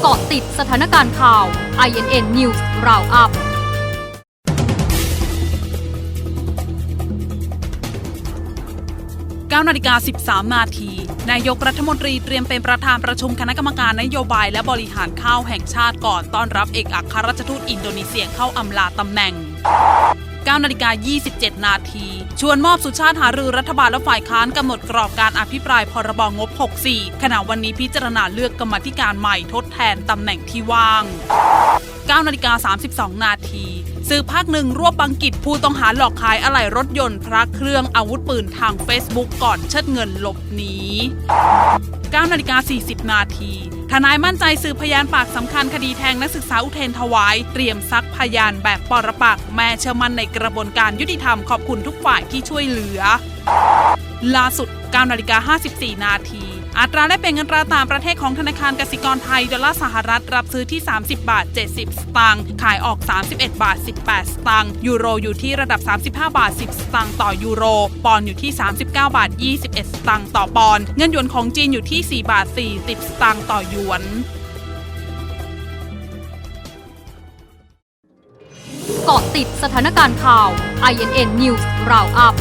เกาะติดสถานการณ์ข่าว INN News Roundup 9นาฬิกา13 นาที นายกรัฐมนตรีเตรียมเป็นประธานประชุมคณะกรรมการนโยบายและบริหารข้าวแห่งชาติก่อนต้อนรับเอกอัครราชทูตอินโดนีเซียเข้าอำลาตำแหน่ง 9นาฬิกา27 นาที ชวนมอบสุชาติหารือรัฐบาลและฝ่ายค้านกำหนดกรอบการอภิปรายพรบงบ 64 ขณะวันนี้พิจารณาเลือกกรรมธิการใหม่ทดแทนตำแหน่งที่ว่าง9นาฬิกา32 นาทีสื่อภาคหนึ่งรวบบังกิจผู้ต้องหาหลอกขายอะไหล่รถยนต์พระเครื่องอาวุธปืนทาง Facebook ก่อนเชิดเงินหลบหนี9นาฬิกา40 นาที ทนายมั่นใจสืบพยานปากสำคัญคดีแทงนักศึกษาอุเทนถวาย เตรียมซักพยานแบบปรปักแม่เชื่อมั่นในกระบวนการยุติธรรมขอบคุณทุกฝ่ายที่ช่วยเหลือ ล่าสุด9นาฬิกา54 นาที อัตราแลกเปลี่ยนเงินตราต่างประเทศของธนาคารกสิกรไทย ดอลลาร์สหรัฐ รับซื้อที่ 30 บาท 70 สตางค์ขายออก 31 บาท 18 สตางค์ยูโรอยู่ที่ระดับ 35 บาท 10 สตางค์ต่อยูโร ปอนด์อยู่ที่ 39 บาท 21 สตางค์ต่อปอนด์เงินหยวนของจีนอยู่ที่ 4 บาท 40 สตางค์ต่อหยวนเกาะติดสถานการณ์ข่าว INN News Roundup